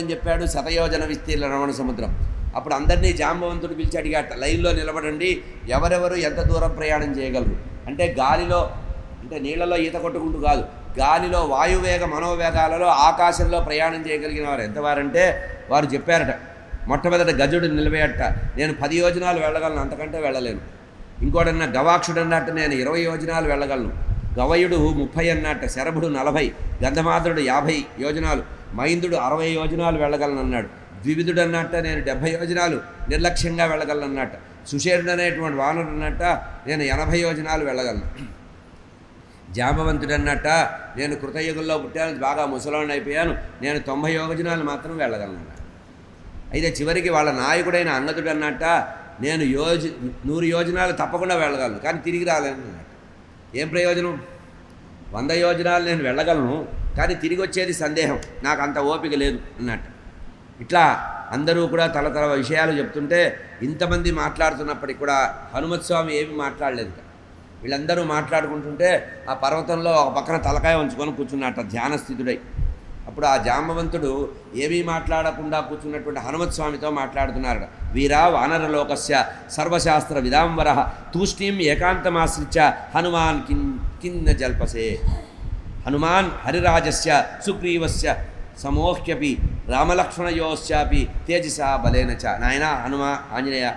అని చెప్పాడు శతయోజన విస్తీర్ణ రమణ సముద్రం. అప్పుడు అందరినీ జాంబవంతుడు పిలిచి అడిగాట లైన్లో నిలబడండి ఎవరెవరు ఎంత దూరం ప్రయాణం చేయగలరు? అంటే గాలిలో అంటే నీళ్ళలో ఈత కొట్టుకుంటూ కాదు గాలిలో వాయువేగ మనోవేగాలలో ఆకాశంలో ప్రయాణం చేయగలిగిన వారు ఎంతవారంటే వారు చెప్పారట మొట్టమొదట గజుడు నిలబేయట నేను పది యోజనాలు వెళ్ళగలను అంతకంటే వెళ్ళలేను. ఇంకోటన్నా గవాక్షుడు అన్నట్టు నేను ఇరవై యోజనాలు వెళ్ళగలను. గవయుడు ముప్పై అన్నట్ట శరభుడు నలభై గంధమాధుడు యాభై యోజనాలు మైందుడు అరవై యోజనాలు వెళ్ళగలను అన్నాడు ద్వివిధుడు అన్నట్ట నేను డెబ్భై యోజనాలు నిర్లక్ష్యంగా వెళ్ళగలనన్నట్ట. సుషేరుడు అనేటువంటి వానరుడు అన్నట్ట నేను ఎనభై యోజనాలు వెళ్ళగలను. జాంబవంతుడు అన్నట్ట నేను కృతయుగంలో పుట్టాను బాగా ముసలాన్ని అయిపోయాను నేను తొంభై యోజనాలు మాత్రం వెళ్ళగలను. అయితే చివరికి వాళ్ళ నాయకుడైన అంగదుడు అన్నట్ట నేను యోజ నూరు యోజనాలు తప్పకుండా వెళ్ళగలను కానీ తిరిగి రాలేను అన్నట్టు ఏం ప్రయోజనం? వంద యోజనాలు నేను వెళ్ళగలను కానీ తిరిగి వచ్చేది సందేహం. నాకు అంత ఓపిక లేదు అన్నట్టు. ఇట్లా అందరూ కూడా తలతల విషయాలు చెప్తుంటే ఇంతమంది మాట్లాడుతున్నప్పటికి కూడా హనుమత్ స్వామి ఏమి మాట్లాడలేదు వీళ్ళందరూ మాట్లాడుకుంటుంటే ఆ పర్వతంలో ఒక పక్కన తలకాయ ఉంచుకొని కూర్చున్నట్ట ధ్యానస్థితుడై. అప్పుడు ఆ జాంబవంతుడు ఏమీ మాట్లాడకుండా కూర్చున్నటువంటి హనుమత్ స్వామితో మాట్లాడుతున్నారట. వీరా వానరలోకస్య సర్వశాస్త్ర విదాంబర తూష్ణీం ఏకాంతమాశ్రిత్య హనుమాన్ కిన్ కిన్న జల్పసే. హనుమాన్ హరిరాజస్య సుగ్రీవస్య సమోహ్యపి రామలక్ష్మణయోశ్చాపి తేజసా బలేన చ నాయన హనుమ ఆంజనేయ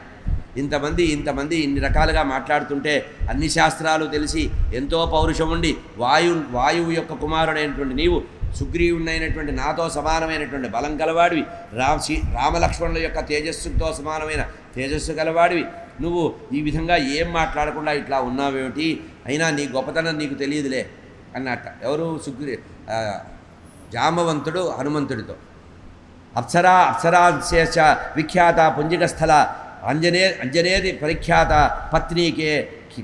ఇంతమంది ఇంతమంది ఇన్ని రకాలుగా మాట్లాడుతుంటే అన్ని శాస్త్రాలు తెలిసి ఎంతో పౌరుషం ఉండి వాయు వాయువు యొక్క కుమారుడైనటువంటి నీవు సుగ్రీవుడైనటువంటి నాతో సమానమైనటువంటి బలం గలవాడివి. రామ్ శ్రీ రామలక్ష్మణుల యొక్క తేజస్సుతో సమానమైన తేజస్సు గలవాడివి. నువ్వు ఈ విధంగా ఏం మాట్లాడకుండా ఇట్లా ఉన్నావేమిటి? అయినా నీ గొప్పతనం నీకు తెలియదులే. అన్నట్ట ఎవరు సుగ్రీ జామవంతుడు హనుమంతుడితో. అప్సరా అప్సరాశేష విఖ్యాత పుంజికస్థల అంజనే అంజనేది పరిఖ్యాత పత్నీకే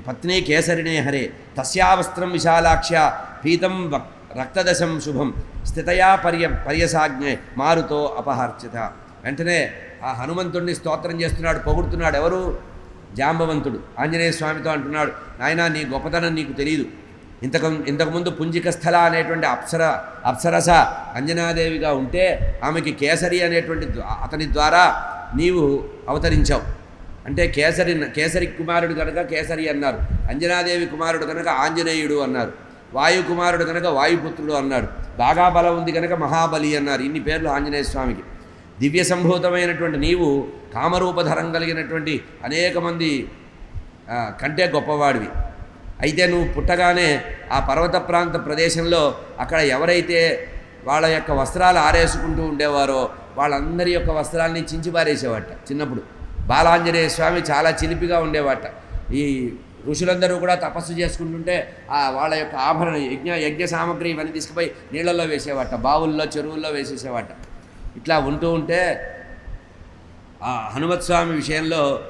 పత్ని కేసరిణే హరే. తస్యావస్త్రం విశాలాక్ష పీతం రక్తదశం శుభం. స్థితయా పర్య పర్యసాజ్ఞే మారుతో అపహర్చిత. వెంటనే ఆ హనుమంతుడిని స్తోత్రం చేస్తున్నాడు పొగుడుతున్నాడు ఎవరు? జాంబవంతుడు. ఆంజనేయ స్వామితో అంటున్నాడు నాయనా నీ గొప్పతనం నీకు తెలియదు ఇంతకు ఇంతకుముందు పుంజిక స్థల అనేటువంటి అప్సర అప్సరస అంజనాదేవిగా ఉంటే ఆమెకి కేసరి అనేటువంటి అతని ద్వారా నీవు అవతరించావు. అంటే కేసరి కేసరి కుమారుడు కనుక కేసరి అన్నారు అంజనాదేవి కుమారుడు కనుక ఆంజనేయుడు అన్నారు వాయు కుమారుడు కనుక వాయుపుత్రుడు అన్నాడు బాగా బలం ఉంది కనుక మహాబలి అన్నారు ఇన్ని పేర్లు ఆంజనేయ స్వామికి. దివ్య సంభూతమైనటువంటి నీవు కామరూపధరం కలిగినటువంటి అనేక మంది కంటే గొప్పవాడివి. అయితే నువ్వు పుట్టగానే ఆ పర్వత ప్రాంత ప్రదేశంలో అక్కడ ఎవరైతే వాళ్ళ యొక్క వస్త్రాలు ఆరేసుకుంటూ ఉండేవారో వాళ్ళందరి యొక్క వస్త్రాల్ని చించిపారేసేవాట చిన్నప్పుడు బాలాంజనేయ స్వామి చాలా చిలిపిగా ఉండేవాట. ఈ ఋషులందరూ కూడా తపస్సు చేసుకుంటుంటే ఆ వాళ్ళ యొక్క ఆభరణ యజ్ఞ యజ్ఞ సామగ్రి ఇవన్నీ తీసుకుపోయి నీళ్ళల్లో వేసేవాట బావుల్లో చెరువుల్లో వేసేసేవాట. ఇట్లా ఉంటూ ఉంటే ఆ హనుమత్ స్వామి విషయంలో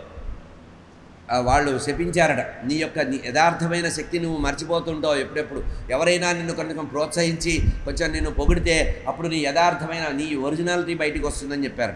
వాళ్ళు శపించారట నీ యొక్క యథార్థమైన శక్తి నువ్వు మర్చిపోతుంటావు ఎప్పుడెప్పుడు? ఎవరైనా నిన్ను కొంచెం ప్రోత్సహించి కొంచెం నిన్ను పొగిడితే అప్పుడు నీ యథార్థమైన నీ ఒరిజినాలిటీ బయటికి వస్తుందని చెప్పారు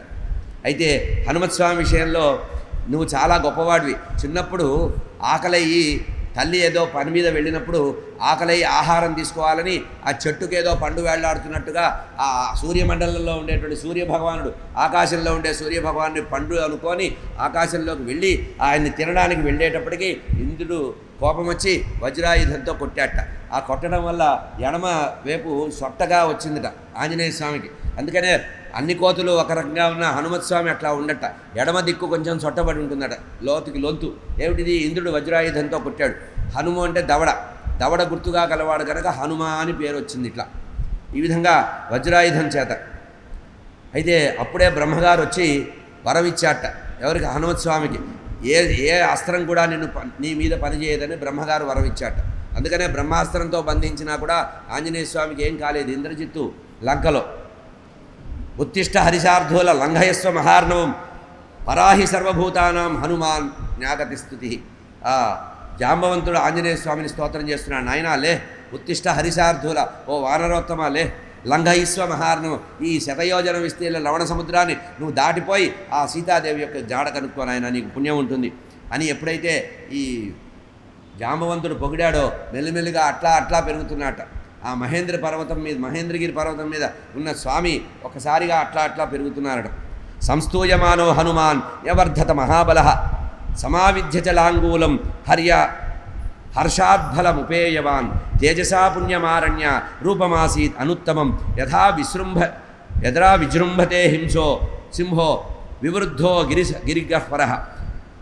అయితే హనుమత్ స్వామి విషయంలో నువ్వు చాలా గొప్పవాడివి. చిన్నప్పుడు ఆకలయ్యి తల్లి ఏదో పని మీద వెళ్ళినప్పుడు ఆకలయ్యి ఆహారం తీసుకోవాలని ఆ చెట్టుకి ఏదో పండు వేళ్ళాడుతున్నట్టుగా ఆ సూర్యమండలంలో ఉండేటువంటి సూర్య భగవానుడు ఆకాశంలో ఉండే సూర్యభగవానుడి పండు అనుకొని ఆకాశంలోకి వెళ్ళి ఆయన్ని తినడానికి వెళ్ళేటప్పటికి ఇంద్రుడు కోపం వచ్చి వజ్రాయుధంతో కొట్టాట ఆ కొట్టడం వల్ల ఎడమ వైపు సొట్టగా వచ్చిందట ఆంజనేయ స్వామికి. అందుకనే అన్ని కోతులు ఒక రకంగా ఉన్న హనుమత్ స్వామి అట్లా ఉండట. ఎడమ దిక్కు కొంచెం సొట్టబడి ఉంటుందట. లోతుకి లొంతు. ఏమిటిది? ఇంద్రుడు వజ్రాయుధంతో కొట్టాడు. హనుము అంటే దవడ. దవడ గుర్తుగా కలవాడు కనుక హనుమ అని పేరు వచ్చింది ఇట్లా. ఈ విధంగా వజ్రాయుధం చేత. అయితే అప్పుడే బ్రహ్మగారు వచ్చి వరం ఇచ్చాట ఎవరికి? హనుమత్ స్వామికి. ఏ ఏ అస్త్రం కూడా నిన్ను నీ మీద పనిచేయదని బ్రహ్మగారు వరం ఇచ్చాట అందుకనే బ్రహ్మాస్త్రంతో బంధించినా కూడా ఆంజనేయ స్వామికి ఏం కాలేదు. ఇంద్రజిత్తు లంకలో. ఉత్తిష్ట హరిశార్ధూల లంఘయస్వ మహార్ణవం. పరాహి సర్వభూతానాం హనుమాన్ జ్ఞాగతి స్థుతి జాంబవంతుడు ఆంజనేయ స్వామిని స్తోత్రం చేస్తున్నాడు. నాయనా లే ఉత్తిష్ట హరిశార్ధుల ఓ వానరోత్తమ లే లంఘయిస్వ మహార్ణం ఈ శతయోజన విస్తీర్ణ లవణ సముద్రాన్ని నువ్వు దాటిపోయి ఆ సీతాదేవి యొక్క జాడ కనుక్కోనాయన నీకు పుణ్యం ఉంటుంది. అని ఎప్పుడైతే ఈ జాంబవంతుడు పొగిడాడో మెల్లిమెల్లిగా అట్లా అట్లా పెరుగుతున్నట్ట. ఆ మహేంద్ర పర్వతం మీద మహేంద్రగిరి పర్వతం మీద ఉన్న స్వామి ఒకసారిగా అట్లా అట్లా పెరుగుతున్నారట. సంస్తూయమానో హనుమాన్ యవర్ధత మహాబల. సమావిధ్యచలాంగూలం హర్య హర్షాద్ఫలముపేయవాన్ తేజసా పుణ్యమారణ్య రూపమాసీత్ అనుత్తమం. యథా విశృంభ యథా విజృంభతే హింసో సింహో వివృద్ధో గిరి గిరిగహ్వర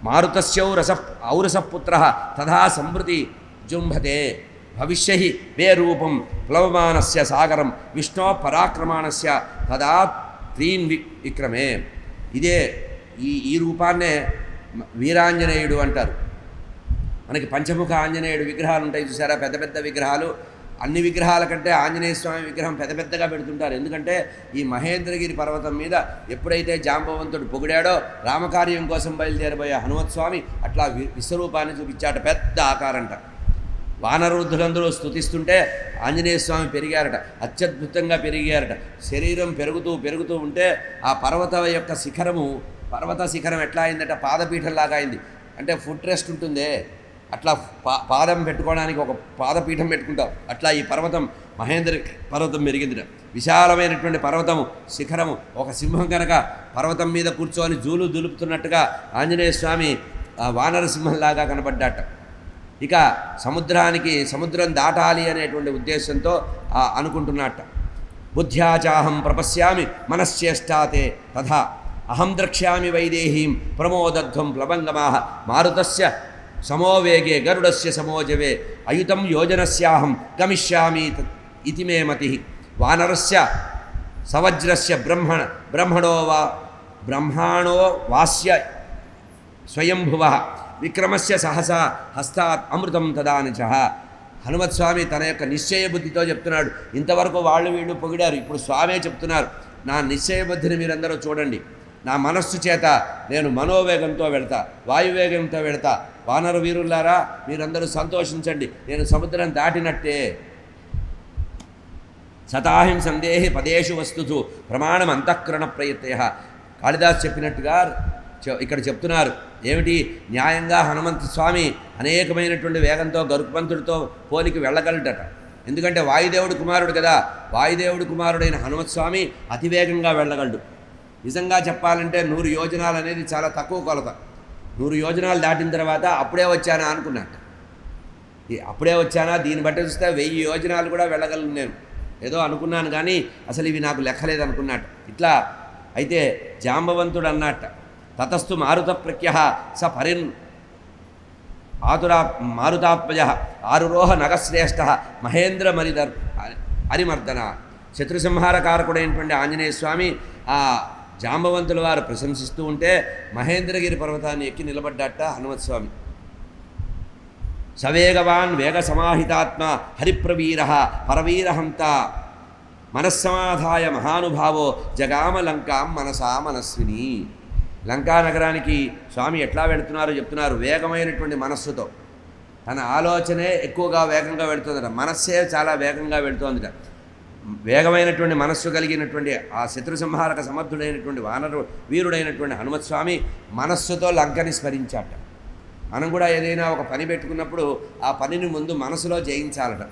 మారుతస్యౌరస ఔరసపుత్ర తథా సంవృతి జృంభతే. భవిష్యహి వే రూపం ప్లవమానస్య సాగరం విష్ణో పరాక్రమాణస్య తదా త్రీన్ వి విక్రమే. ఇదే ఈ ఈ రూపాన్నే వీరాంజనేయుడు అంటారు. మనకి పంచముఖ ఆంజనేయుడు విగ్రహాలు ఉంటాయి చూసారా? పెద్ద పెద్ద విగ్రహాలు. అన్ని విగ్రహాల కంటే ఆంజనేయ స్వామి విగ్రహం పెద్ద పెద్దగా పెడుతుంటారు. ఎందుకంటే ఈ మహేంద్రగిరి పర్వతం మీద ఎప్పుడైతే జాంబవంతుడు పొగిడాడో రామకార్యం కోసం బయలుదేరబోయే హనుమత్ స్వామి అట్లా వి- విశ్వరూపాన్ని చూపించాట. పెద్ద ఆకారంట. వానరుద్ధులందరూ స్తుతిస్తుంటే ఆంజనేయ స్వామి పెరిగారట అత్యద్భుతంగా పెరిగారట. శరీరం పెరుగుతూ పెరుగుతూ ఉంటే ఆ పర్వత యొక్క శిఖరము పర్వత శిఖరం ఎట్లా అయిందట? పాదపీఠంలాగా అయింది. అంటే ఫుట్ రెస్ట్ ఉంటుందే. అట్లా పా పాదం పెట్టుకోవడానికి ఒక పాదపీఠం పెట్టుకుంటాం. అట్లా ఈ పర్వతం మహేంద్ర పర్వతం పెరిగిందిట. విశాలమైనటువంటి పర్వతము శిఖరము ఒక సింహం కనుక పర్వతం మీద కూర్చొని జూలు దులుపుతున్నట్టుగా ఆంజనేయ స్వామి వానర సింహంలాగా కనబడ్డాట ఇక సముద్రానికి సముద్రం దాటాలి అనేటువంటి ఉద్దేశంతో అనుకుంటున్నట్ట. బుద్ధ్యాచాహం ప్రపశ్యామి మనశ్చేష్టాతే తథా. అహం ద్రక్ష్యామి వైదేహీం ప్రమోదధ్వం ప్లవంగమాహ. మారుతస్య సమోవేగే గరుడస్య సమోజవే అయుతం యోజనస్యాహం గమిష్యామి ఇది మే మతి. వానరస్య సవజ్రస్య బ్రహ్మణ బ్రహ్మణో వా బ్రహ్మాణో వాస్య స్వయంభువ. విక్రమస్య సహస హస్తాత్ అమృతం తదానిచ హనుమత్స్వామి తన యొక్క నిశ్చయ బుద్ధితో చెప్తున్నాడు. ఇంతవరకు వాళ్ళు వీళ్ళు పొగిడారు. ఇప్పుడు స్వామే చెప్తున్నారు. నా నిశ్చయ బుద్ధిని మీరందరూ చూడండి. నా మనస్సు చేత నేను మనోవేగంతో వెళ్తా వాయువేగంతో వెళ్తా. వానర వీరులారా మీరందరూ సంతోషించండి. నేను సముద్రం దాటినట్టే. సతాహిం సందేహి పదేషు వస్తుతు. ప్రమాణం అంతఃకరణ ప్రయత్య కాళిదాస్ చెప్పినట్టుగా ఇక్కడ చెప్తున్నారు. ఏమిటి? న్యాయంగా హనుమంత స్వామి అనేకమైనటువంటి వేగంతో గరుత్మంతుడితో పోలికి వెళ్ళగలడట. ఎందుకంటే వాయుదేవుడు కుమారుడు కదా. వాయుదేవుడు కుమారుడైన హనుమత్ స్వామి అతివేగంగా వెళ్ళగలడు. నిజంగా చెప్పాలంటే నూరు యోజనాలు అనేది చాలా తక్కువ కొలత. నూరు యోజనాలు దాటిన తర్వాత అప్పుడే వచ్చానా అనుకున్నట్ట అప్పుడే వచ్చానా? దీన్ని బట్టి చూస్తే వెయ్యి యోజనాలు కూడా వెళ్ళగలను నేను. ఏదో అనుకున్నాను కానీ అసలు ఇవి నాకు లెక్కలేదు అనుకున్నట్టు ఇట్లా అయితే జాంబవంతుడు అన్నట్ట తతస్థు మారుత ప్రఖ్య స పరిన్ ఆతురా మారుతాత్మజ ఆరురోహ నగశ్రేష్ఠ మహేంద్ర మరిదర్ హరిమర్దన శత్రుసంహారకారకుడైనటువంటి ఆంజనేయ స్వామి ఆ జాంబవంతుల వారు ప్రశంసిస్తూ ఉంటే మహేంద్రగిరి పర్వతాన్ని ఎక్కి నిలబడ్డట హనుమత్స్వామి సవేగవాన్ వేగ సమాహితాత్మ హరిప్రవీర పరవీరహంత మనస్సమాధాయ మహానుభావో జగామలంకాం మనసా మనస్విని. లంకా నగరానికి స్వామి ఎట్లా వెళుతున్నారో చెప్తున్నారు. వేగమైనటువంటి మనస్సుతో. తన ఆలోచనే ఎక్కువగా వేగంగా వెళుతుందట. మనస్సే చాలా వేగంగా వెళుతోందిట. వేగమైనటువంటి మనస్సు కలిగినటువంటి ఆ శత్రు సంహారక సమర్థుడైనటువంటి వానరు వీరుడైనటువంటి హనుమత్స్వామి మనస్సుతో లంకని స్మరించాట. మనం కూడా ఏదైనా ఒక పని పెట్టుకున్నప్పుడు ఆ పనిని ముందు మనసులో జయించాలట.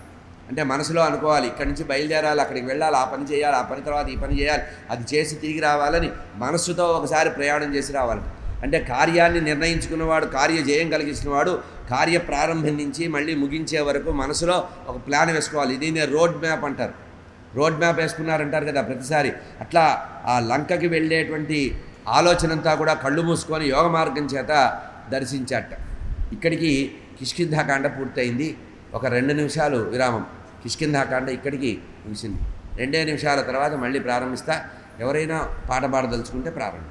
అంటే మనసులో అనుకోవాలి ఇక్కడి నుంచి బయలుదేరాలి అక్కడికి వెళ్ళాలి ఆ పని చేయాలి ఆ పని తర్వాత ఈ పని చేయాలి అది చేసి తిరిగి రావాలని మనస్సుతో ఒకసారి ప్రయాణం చేసి రావాలి. అంటే కార్యాన్ని నిర్ణయించుకున్నవాడు కార్య జయం కలిగించినవాడు కార్య ప్రారంభం నుంచి మళ్ళీ ముగించే వరకు మనసులో ఒక ప్లాన్ వేసుకోవాలి. దీన్ని రోడ్ మ్యాప్ అంటారు. రోడ్ మ్యాప్ వేసుకున్నారంటారు కదా ప్రతిసారి. అట్లా ఆ లంకకి వెళ్ళేటువంటి ఆలోచనంతా కూడా కళ్ళు మూసుకొని యోగ మార్గం చేత దర్శించట. ఇక్కడికి కిష్కింధాకాండ పూర్తయింది. ఒక రెండు నిమిషాలు విరామం. కిష్కింధాకాండ ఇక్కడికి ముగిసింది. రెండే నిమిషాల తర్వాత మళ్ళీ ప్రారంభిస్తా. ఎవరైనా పాట పాడదలుచుకుంటే ప్రారంభం.